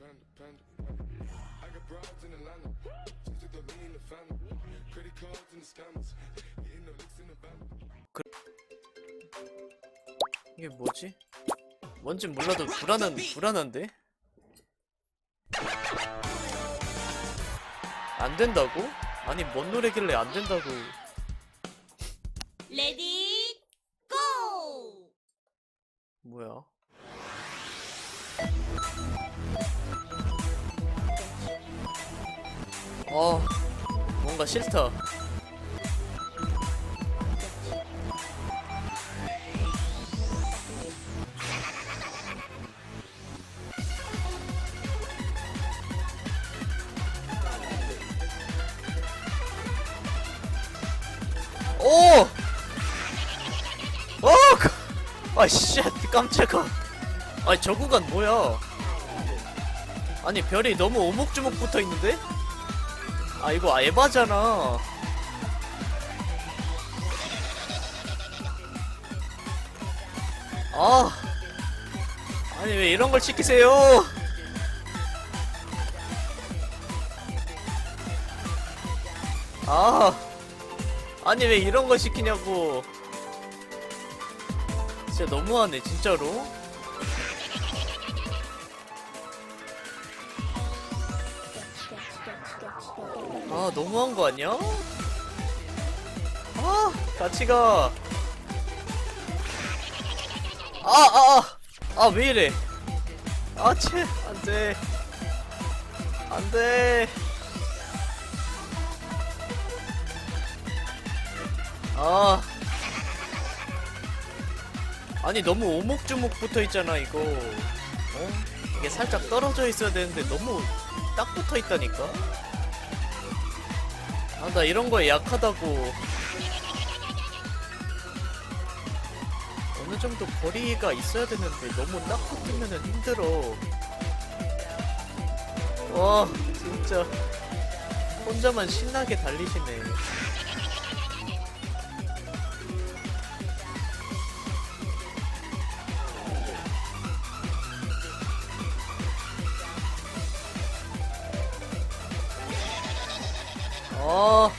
panda, panda. I got broads in Atlanta. Just took the lean in the family. Credit cards and the scammers. Hitting the licks in the van. 이게 뭐지? 뭔지 몰라도 불안한 불안한데? 안 된다고? 아니 뭔 노래길래 안 된다고? 레디 고! 뭐야? 어 뭔가 싫다. 오! 어! 아, 씨, 깜짝아. 아니, 저 구간 뭐야? 아니, 별이 너무 오목조목 붙어 있는데? 아, 이거 아, 에바잖아. 아. 아니, 왜 이런 걸 시키세요? 아. 아니, 왜 이런 걸 시키냐고. 진짜 너무하네 진짜로 아 너무한 거 아니야? 아 같이 가. 아아 아 아 왜 이래? 아채 안돼 안돼. 아. 아니 너무 오목조목 붙어 있잖아 이거 어? 이게 살짝 떨어져 있어야 되는데 너무 딱 붙어 있다니까 아 나 이런 거에 약하다고. 어느 정도 거리가 있어야 되는데 너무 딱 붙으면 힘들어. 와 진짜. 혼자만 신나게 달리시네 어.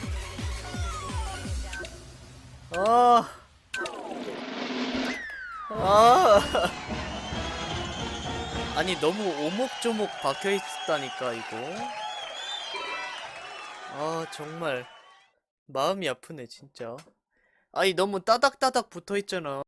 아. 아. 아니 너무 오목조목 박혀 있다니까 이거. 아 정말 마음이 아프네 진짜. 아니 너무 따닥따닥 붙어 있잖아.